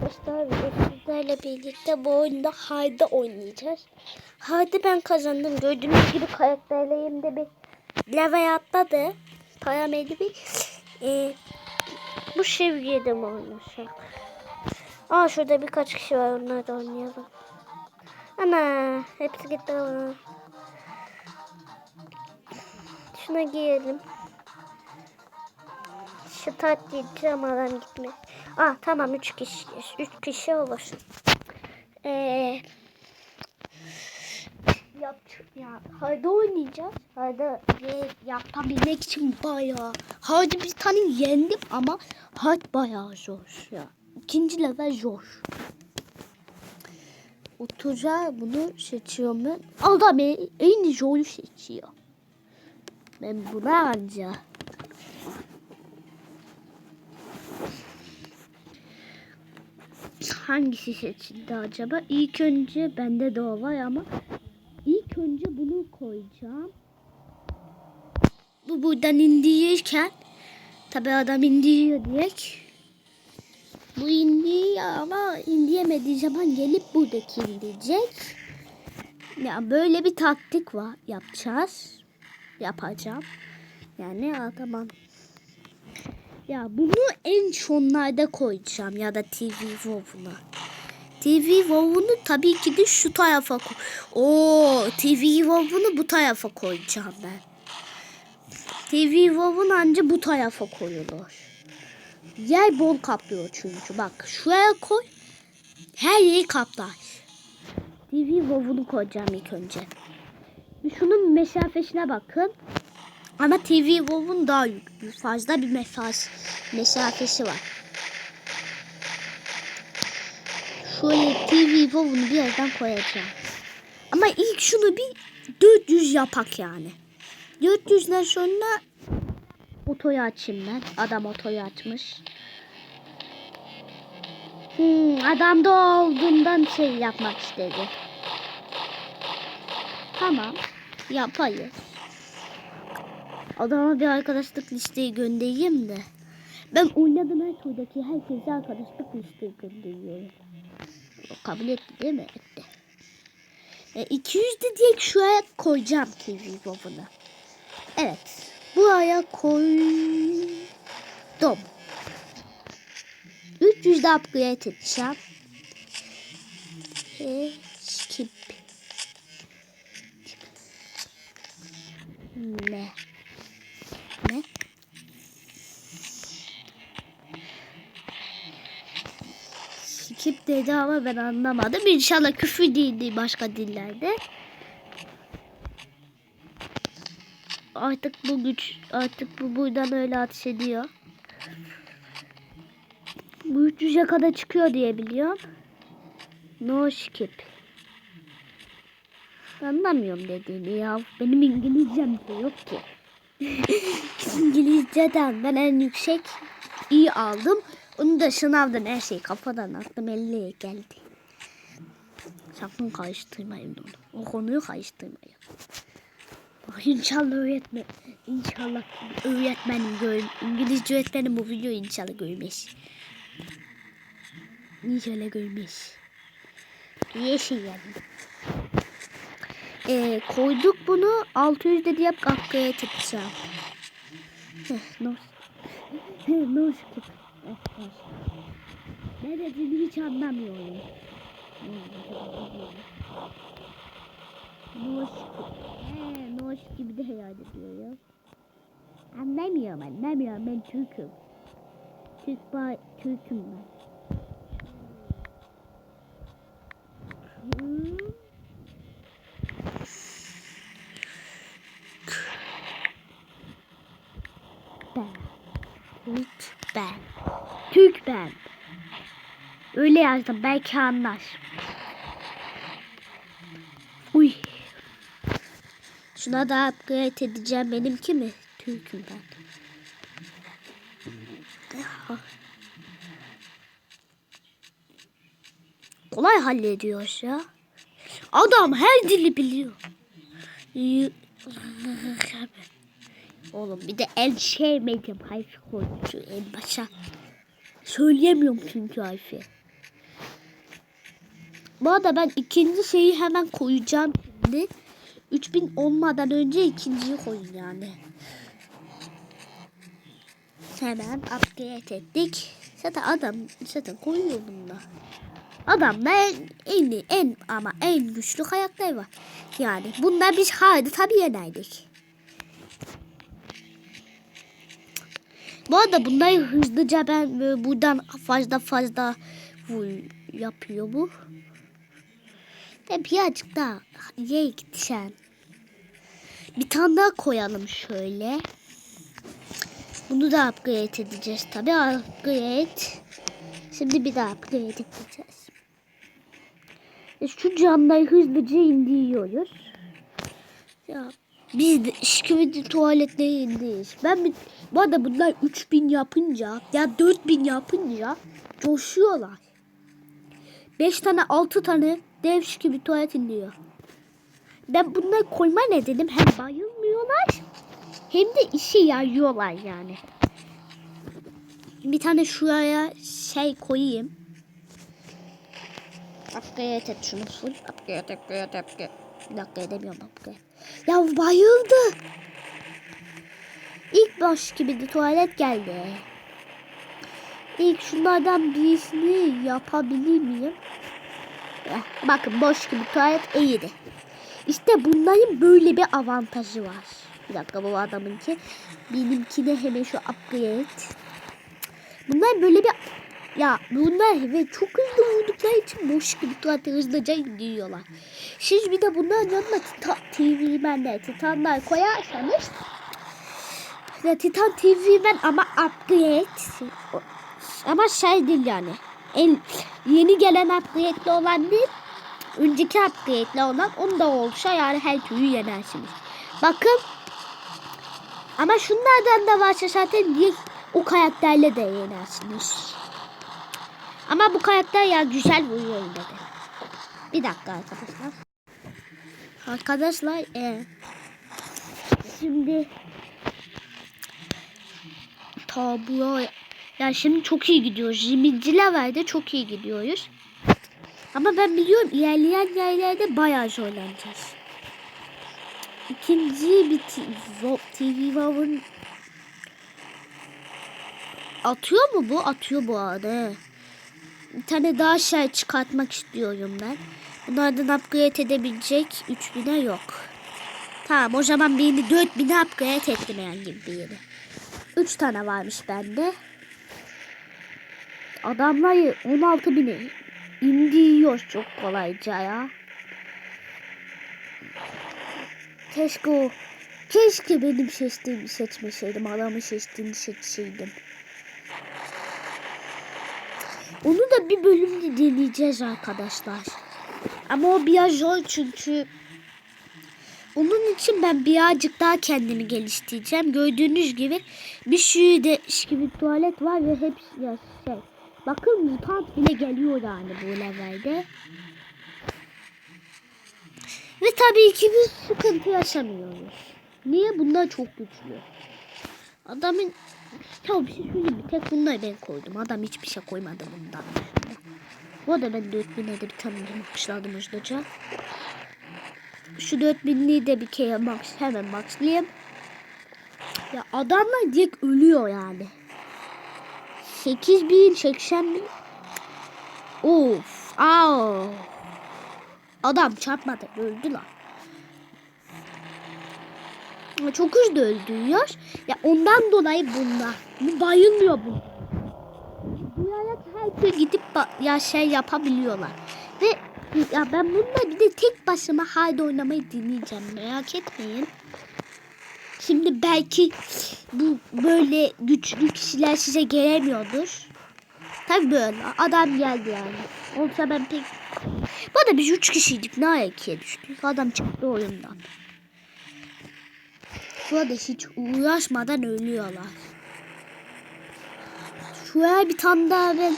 arkadaşlar sizlerle birlikte bu oyunda Hayda oynayacağız. Hayda ben kazandım. Gördüğünüz gibi karakterlerimde bir level atladı. Parameli bir e, bu seviyede mi oynayacak? Aa şurada birkaç kişi var onlar da oynayalım. Ana hepsi gitti. Şuna giyelim. Start diyeceğim adam gitme. Ah tamam 3 kişi 3 kişi olur. Ee, yap ya hadi oynayacağız. Hadi ye, yapabilmek için bayağı. Hadi bir tane yendim ama hadi bayağı zor ya. İkinci level zor. Oturacağım bunu seçiyorum ben. Adam en zoru seçiyor. Ben buna anca. Hangisi seçildi acaba? İlk önce bende de o var ama ilk önce bunu koyacağım. Bu buradan indirirken tabi adam indiriyor diyek. Bu indiriyor ama indiremediği zaman gelip buradaki indirecek. Ya böyle bir taktik var yapacağız. Yapacağım. Yani tamam. Ya bunu en sonlarda koyacağım ya da TV Wow'una. TV Wow'unu tabii ki de şu tarafa koy. Oo, TV Wow'unu bu tarafa koyacağım ben. TV Wow'un anca bu tarafa koyulur. Yer bol kaplıyor çünkü. Bak şuraya koy. Her yeri kaplar. TV Wow'unu koyacağım ilk önce. Şunun mesafesine bakın. Ama TV Wow'un daha. Fazla bir mesafesi, mesafesi var. Şöyle TV Wow'unu birazdan koyacağım. Ama ilk şunu bir 400 yapak yani. 400'den sonra otoyu açayım ben. Adam otoyu açmış. Hmm, adam da olduğundan şey yapmak istedi. Tamam. Yapayım. Adama bir arkadaşlık listeyi göndereyim de. Ben oynadığım her turdaki herkese arkadaşlık listeyi gönderiyorum. O kabul etti değil mi? Etti. E, 200 de diye şuraya koyacağım TV Bob'unu. Evet. Buraya koydum. 300 de upgrade edeceğim. E, skip. Ne? Dedi ama ben anlamadım. İnşallah küfür değildi başka dillerde. Artık bu güç, artık bu buradan öyle ateş ediyor. Bu 300'e kadar çıkıyor diye biliyorum. No skip. Anlamıyorum dediğini ya. Benim İngilizcem de yok ki. İngilizceden ben en yüksek iyi aldım. Onu da sınavdan her şey kafadan aklım 50'ye geldi. Sakın karıştırmayın onu. O konuyu karıştırmayın. Bak inşallah öğretmen, inşallah öğretmenim gör, İngilizce öğretmenim bu videoyu inşallah görmez. İnşallah görmez. Yeşil yani. Ee, koyduk bunu 600 dedi yap kakaya tutacağım. Heh, no. Heh, no. Ne dediğini hiç anlamıyorum. No skip. He, no skip de hayal ediyor ya. Anlamıyorum anlamıyorum ben Türk'üm. Türk bay, Türk'üm ben. Hmm. ben. Türk ben. Türk ben. Öyle yazdım belki anlar. Uy. Şuna da upgrade edeceğim benimki mi? Türk'üm ben. Kolay hallediyoruz ya. Adam her dili biliyor. Oğlum bir de en sevmediğim harfi koydu en başa. Söyleyemiyorum çünkü harfi. Bu arada ben ikinci şeyi hemen koyacağım şimdi. 3000 olmadan önce ikinciyi koyun yani. Hemen upgrade ettik. Zaten adam zaten koyuyor bunda. Adamda en, en, en ama en güçlü karakter var. Yani bunda biz hadi tabii yenerdik. Bu arada bunları hızlıca ben böyle buradan fazla fazla yapıyor bu. Ve birazcık daha ye gidişen. Bir tane daha koyalım şöyle. Bunu da upgrade edeceğiz tabi upgrade. Şimdi bir daha upgrade edeceğiz. E, Şu camları hızlıca indiriyoruz. Ya biz de şikayetli tuvaletleri indiriyoruz. Ben bir, bu arada bunlar 3000 yapınca ya 4000 yapınca coşuyorlar. 5 tane 6 tane dev gibi tuvalet indiriyor. Ben bunları koyma nedenim hem bayılmıyorlar hem de işe yarıyorlar yani. Bir tane şuraya şey koyayım. Upgrade et şunu full. Upgrade, upgrade, upgrade. Bir dakika edemiyorum upgrade. Ya bayıldı. İlk baş gibi de tuvalet geldi. İlk şunlardan birisini yapabilir miyim? Eh, bakın boş gibi tuvalet iyiydi. İşte bunların böyle bir avantajı var. Bir dakika bu adamınki. Benimkine hemen şu upgrade. Bunlar böyle bir ya bunlar ve çok hızlı vurdukları için boş gibi tuvalete hızlıca gidiyorlar. Siz bir de bunların yanına Titan TV Man'le Titanlar koyarsanız ya Titan TV Man ama upgrade ama şey değil yani. En yeni gelen upgrade'li olan değil önceki upgrade'li olan onda olsa yani her türlü yenersiniz. Bakın ama şunlardan da varsa zaten diye o karakterle de yenersiniz. Ama bu karakter ya güzel vuruyor yine de. Bir dakika arkadaşlar. Arkadaşlar e, şimdi tablo ya şimdi çok iyi gidiyoruz. 20. levelde çok iyi gidiyoruz. Ama ben biliyorum ilerleyen yerlerde bayağı zorlanacağız. İkinci bir TV Wow'un atıyor mu bu? Atıyor bu arada. Bir tane daha şey çıkartmak istiyorum ben. Bunlardan upgrade edebilecek 3000'e yok. Tamam o zaman birini 4000'e upgrade ettim yani gibi bir yeri. 3 tane varmış bende. Adamları 16.000'e indiriyor çok kolayca ya. Keşke Keşke benim seçtiğimi seçmeseydim. Adamı seçtiğini seçseydim. Onu da bir bölümde deneyeceğiz arkadaşlar. Ama o biraz zor çünkü onun için ben birazcık daha kendimi geliştireceğim. Gördüğünüz gibi bir sürü de gibi tuvalet var ve hepsi ya şey. Bakın mutant bile geliyor yani bu levelde. Ve tabii ki biz sıkıntı yaşamıyoruz. Niye? Bunlar çok güçlü. Adamın ya bir şey söyleyeyim mi? Tek bunları ben koydum. Adam hiçbir şey koymadı bundan. Bu arada ben 4000'e de bir tane maxladım hızlıca. Şu 4000'liği de bir kere max hemen maxlayayım. Ya adamlar direkt ölüyor yani. 8000 80 bin. Of. Aa. Adam çarpmadı öldü lan. Çok hızlı öldürüyor. Ya ondan dolayı bunlar. Bu bayılmıyor bu. Dünyaya her gidip ya şey yapabiliyorlar. Ve ya ben bununla bir de tek başıma halde oynamayı deneyeceğim. Merak etmeyin. Şimdi belki bu böyle güçlü kişiler size gelemiyordur. Tabi böyle adam geldi yani. Olsa ben pek... Bu arada biz üç kişiydik. Ne ara ikiye düştük. Adam çıktı oyundan. Şurada hiç uğraşmadan ölüyorlar. Şuraya bir tane daha ben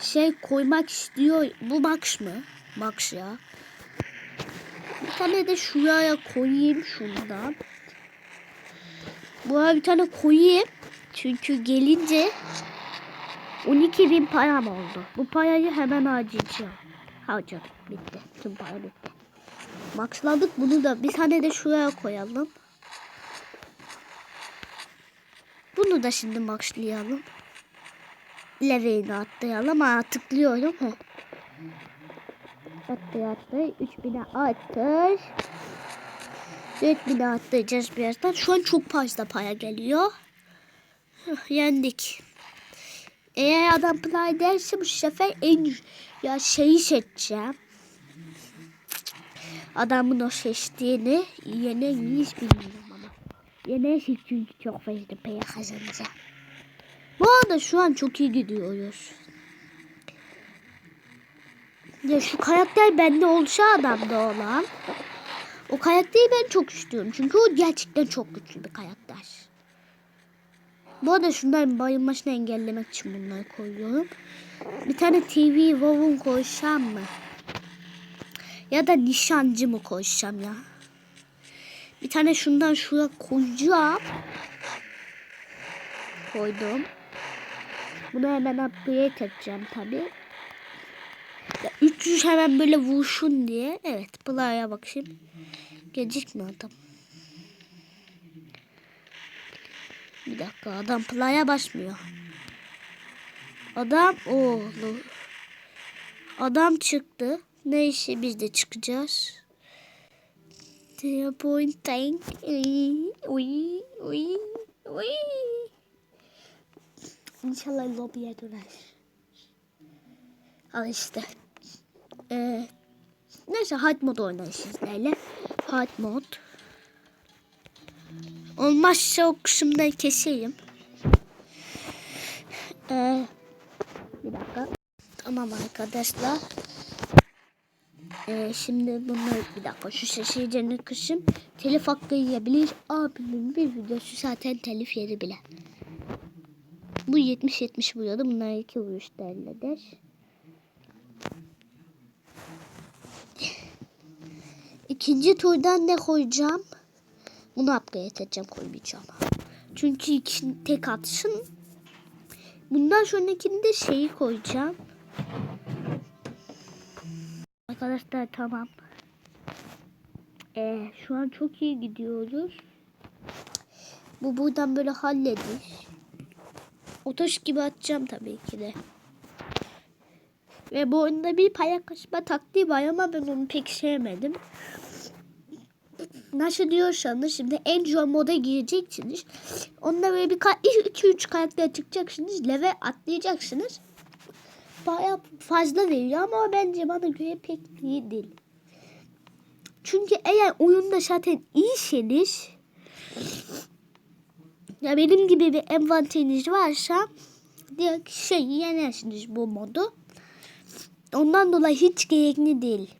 şey koymak istiyor. Bu Max mı? Max ya. Bir tane de şuraya koyayım şundan. Buraya bir tane koyayım. Çünkü gelince 12 bin param oldu. Bu parayı hemen harcayacağım. harcadık. Bitti. Tüm para bitti. Maxladık bunu da bir tane de şuraya koyalım. Bunu da şimdi maxlayalım. Leveğini atlayalım. Ha, tıklıyorum. Heh. Attı attı. 3000'e attık. 4000'e atlayacağız birazdan. Şu an çok fazla para geliyor. Yendik. Eğer adam play derse bu sefer en ya şeyi seçeceğim. Adamın o seçtiğini hiç bilmiyorum ama. Yenersin çünkü çok fazla para kazanacağım. Bu arada şu an çok iyi gidiyoruz. Ya şu karakter bende olsa adamda olan. O karakteri ben çok istiyorum. Çünkü o gerçekten çok güçlü bir karakter. Bu arada şunların bayılmasını engellemek için bunları koyuyorum. Bir tane TV Wov'un koysam mı? Ya da nişancı mı koysam ya? Bir tane şundan şuraya koyacağım. Koydum. Bunu hemen upgrade edeceğim tabi. 300 hemen böyle vuruşun diye. Evet play'a bakayım. Gecikme adam. Bir dakika adam play'a basmıyor. Adam oğlu. Adam çıktı. Neyse biz de çıkacağız. Disappointing. Uy, uy, uy. İnşallah lobiye döner. Al işte. Ee, neyse hard mod oynayın sizlerle. Hard mod. Olmazsa o kısımdan keseyim. Ee, bir dakika. Tamam arkadaşlar. Ee, şimdi bunları bir dakika şu sesini kışım telif hakkı yiyebilir. Abimin bir videosu zaten telif yeri bile. Bu 70-70 vuruyordu. Bunlar iki vuruşta elleder. İkinci turdan ne koyacağım? Bunu upgrade edeceğim koymayacağım. Çünkü iki, tek atışın. Bundan sonrakinde şeyi koyacağım. Arkadaşlar tamam. Ee, şu an çok iyi gidiyoruz. Bu buradan böyle halledir. Otoş gibi atacağım tabii ki de. Ve bu oyunda bir paya kaçma taktiği var ama ben onu pek sevmedim. Nasıl diyorsanız şimdi en zor moda gireceksiniz. Onda böyle bir 2-3 karakter çıkacaksınız. Leve atlayacaksınız. Baya fazla veriyor ama bence bana göre pek iyi değil. Çünkü eğer oyunda zaten iyiseniz ya benim gibi bir envanteriniz varsa direkt şey yenersiniz bu modu. Ondan dolayı hiç gerekli değil.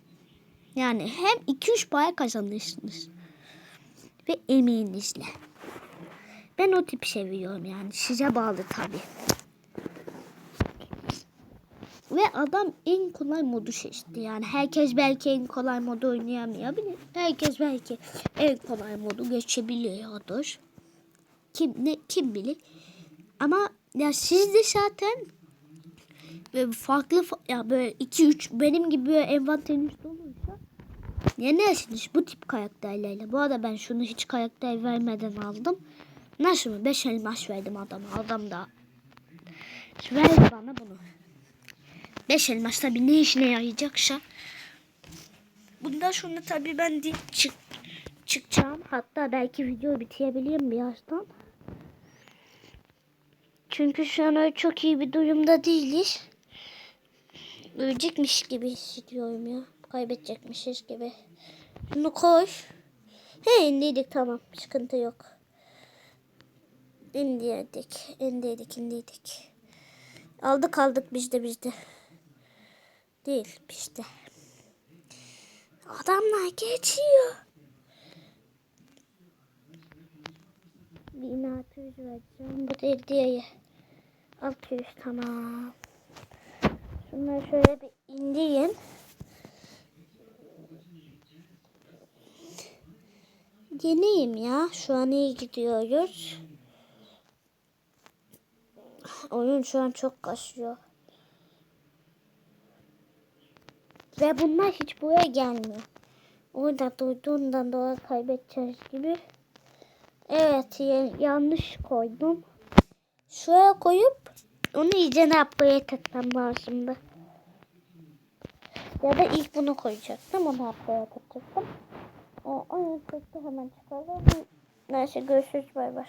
Yani hem 2-3 para kazanırsınız. Ve emeğinizle. Ben o tip seviyorum yani. Size bağlı tabi. Ve adam en kolay modu seçti. Yani herkes belki en kolay modu oynayamayabilir. Herkes belki en kolay modu geçebiliyordur. Kim ne kim bilir. Ama ya siz de zaten farklı ya böyle 2 3 benim gibi böyle envanteriniz olursa yenersiniz bu tip karakterlerle. Bu arada ben şunu hiç karakter vermeden aldım. Nasıl mı? 5 elmas verdim adama. Adam da verdi bana bunu. 5 elmas tabii ne işine yarayacaksa. Bundan sonra tabii ben de çık çıkacağım. Hatta belki video bitirebilirim birazdan. Çünkü şu an öyle çok iyi bir durumda değiliz. Ölecekmiş gibi hissediyorum ya. Kaybedecekmişiz gibi. Bunu koy. He indiydik tamam. Sıkıntı yok. İndiydik. İndiydik indiydik. Aldık aldık bizde bizde. Değil bizde. Adamlar geçiyor. 1600 vereceğim. Bu da diye. 600 tamam. Şunları şöyle bir indireyim. Deneyim ya. Şu an iyi gidiyoruz. Oyun şu an çok kasıyor. Ve bunlar hiç buraya gelmiyor. Orada duyduğundan dolayı kaybedeceğiz gibi. Evet ya- yanlış koydum. Şuraya koyup onu iyice ne upgrade etmem lazımdı. Ya da ilk bunu koyacaktım. Onu upgrade edecektim. O, yüzden hemen çıkardım. Neyse görüşürüz bay bay.